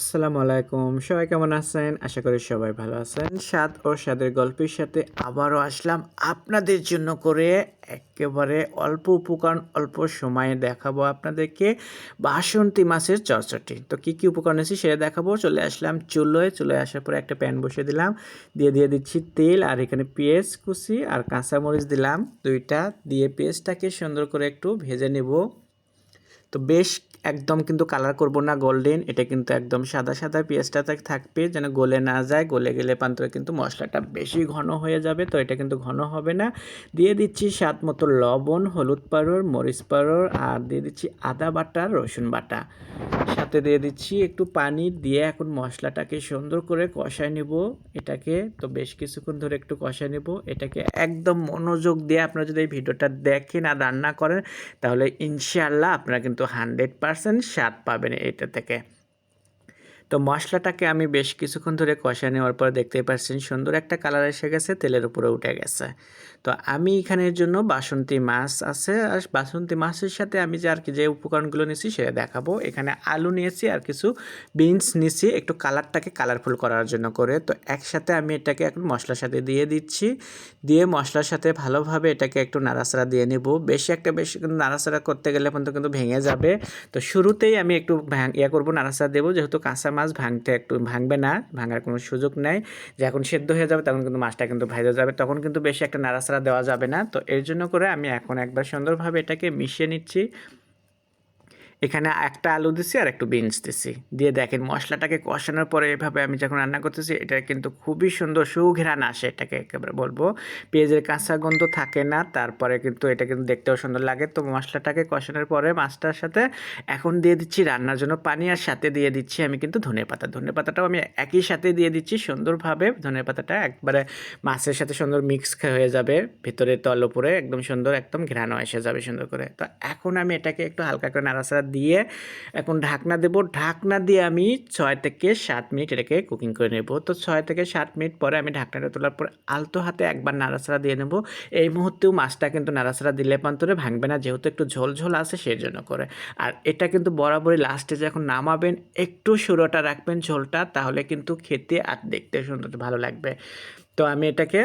আসসালামু আলাইকুম। সবাই কেমন আছেন? আশা করি সবাই ভালো আছেন। স্বাদ ও স্বাদের গল্পের সাথে আবারও আসলাম আপনাদের জন্য করে একেবারে অল্প উপকরণ, অল্প সময়ে দেখাবো আপনাদেরকে বাসন্তী মাছের চরচটি তো কি কি উপকরণ আছে সেটা দেখাবো। চলে আসলাম চুলোয়। চুলোয় আসার পরে একটা প্যান বসিয়ে দিলাম। দিয়ে দিয়ে দিচ্ছি তেল আর এখানে পেঁয়াজ কুচি আর কাঁচামরিচ দিলাম দুইটা। দিয়ে পেঁয়াজটাকে সুন্দর করে একটু ভেজে নেব। তো বেশ একদম কিন্তু কালার করব না গোল্ডেন এটা কিন্তু একদম সাদা সাদা পেঁয়াজটা থাকবে, যেন গলে না যায়, গলে গেলে পান্তরে কিন্তু মশলাটা বেশি ঘন হয়ে যাবে, তো এটা কিন্তু ঘন হবে না। দিয়ে দিচ্ছি স্বাদ মতো লবণ, হলুদ পাউডার মরিচ পাউডার আর দিয়ে দিচ্ছি আদা বাটা, রসুন বাটা। সাথে দিয়ে দিচ্ছি একটু পানি, দিয়ে এখন মশলাটাকে সুন্দর করে কষায় নেব এটাকে, তো বেশ কিছুক্ষণ ধরে একটু কষায় নেব, এটাকে একদম মনোযোগ দিয়ে আপনারা যদি এই ভিডিওটা দেখেন আর রান্না করেন, তাহলে ইনশাআল্লাহ আপনারা কিন্তু হান্ড্রেড পারসেন্ট স্বাদ পাবেন এটা থেকে। তো মশলাটাকে আমি বেশ কিছুক্ষণ ধরে কষা নেওয়ার পর দেখতেই পাচ্ছেন সুন্দর একটা কালার এসে গেছে, তেলের উপরে উঠে গেছে। তো আমি এখানের জন্য বাসন্তী মাছ আছে, আর বাসন্তী মাছের সাথে আমি যে আর কি যে উপকরণগুলো নিয়েছি সেটা দেখাবো। এখানে আলু নিয়েছি আর কিছু বিনস নিয়েছি, একটু কালারটাকে কালারফুল করার জন্য করে। তো একসাথে আমি এটাকে এখন মশলার সাথে দিয়ে দিচ্ছি। দিয়ে মশলার সাথে ভালোভাবে এটাকে একটু নাড়াচাড়া দিয়ে নেব। বেশি একটা বেশি কিন্তু নাড়াচাড়া করতে গেলে কিন্তু কিন্তু ভেঙে যাবে। তো শুরুতেই আমি একটু ইয়া করব, নাড়াচাড়া দেবো। যেহেতু কাঁচা মাছ ভাঙতে একটু ভাঙবে না, ভাঙার কোনো সুযোগ নেই। যখন সেদ্ধ হয়ে যাবে তখন কিন্তু মাছটা কিন্তু ভেজে যাবে, তখন কিন্তু বেশি একটা নাড়াচাড়া দেওয়া যাবে না। তো এর জন্য করে আমি এখন একবার সুন্দরভাবে এটাকে মিশিয়ে নিচ্ছি। এখানে একটা আলু দিছি আর একটু বিনস দিছি। দিয়ে দেখেন মশলাটাকে কষানোর পরে এভাবে আমি যখন রান্না করতেছি, এটা কিন্তু খুবই সুন্দর সুঘেরান আসে এটাকে একেবারে বলব। পেঁয়াজের কাঁচা গন্ধ থাকে না, তারপরে কিন্তু এটা কিন্তু দেখতেও সুন্দর লাগে। তো মশলাটাকে কষানোর পরে মাছটার সাথে এখন দিয়ে দিচ্ছি রান্নার জন্য পানি আর সাথে দিয়ে দিচ্ছি আমি কিন্তু ধনে পাতা। ধনে পাতাটাও আমি একই সাথে দিয়ে দিচ্ছি সুন্দরভাবে। ধনে পাতাটা একবারে মাছের সাথে সুন্দর মিক্স হয়ে যাবে, ভিতরে তল উপরে একদম সুন্দর একদম ঘ্রাণও এসে যাবে সুন্দর করে। তো এখন আমি এটাকে একটু হালকা করে নাড়াচাড়া দিয়ে এখন ঢাকনা দেব। ঢাকনা দিয়ে আমি ছয় থেকে সাত মিনিট এটাকে কুকিং করে নেব। তো ছয় থেকে সাত মিনিট পরে আমি ঢাকনাটা তোলার পর আলতো হাতে একবার নাড়াচাড়া দিয়ে নেব। এই মুহূর্তেও মাছটা কিন্তু নাড়াচাড়া দিলে পান্তরে ভাঙবে না, যেহেতু একটু ঝোল ঝোল আছে সেই জন্য করে। আর এটা কিন্তু বরাবরই লাস্টে যখন নামাবেন, একটু সুরোটা রাখবেন ঝোলটা, তাহলে কিন্তু খেতে আর দেখতে সুন্দর ভালো লাগবে। তো আমি এটাকে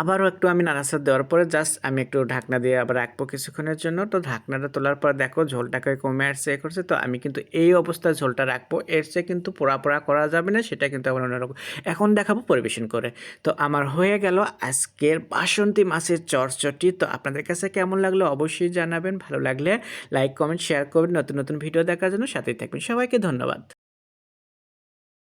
আবারও একটু আমি নাড়াচাড়া দেওয়ার পরে জাস্ট আমি একটু ঢাকনা দিয়ে আবার রাখব কিছুক্ষণের জন্য। তো ঢাকনাটা তোলার পর দেখো ঝোলটাকে কমে আসছে, এ করছে। তো আমি কিন্তু এই অবস্থায় ঝোলটা রাখব। এর চেয়ে কিন্তু পোড়া পোড়া করা যাবে না, সেটা কিন্তু আবার অন্যরকম। এখন দেখাবো পরিবেশন করে। তো আমার হয়ে গেল আজকের বাসন্তী মাছের চরচটি তো আপনাদের কাছে কেমন লাগল অবশ্যই জানাবেন। ভালো লাগলে লাইক কমেন্ট শেয়ার করবেন। নতুন নতুন ভিডিও দেখার জন্য সাথেই থাকবেন। সবাইকে ধন্যবাদ।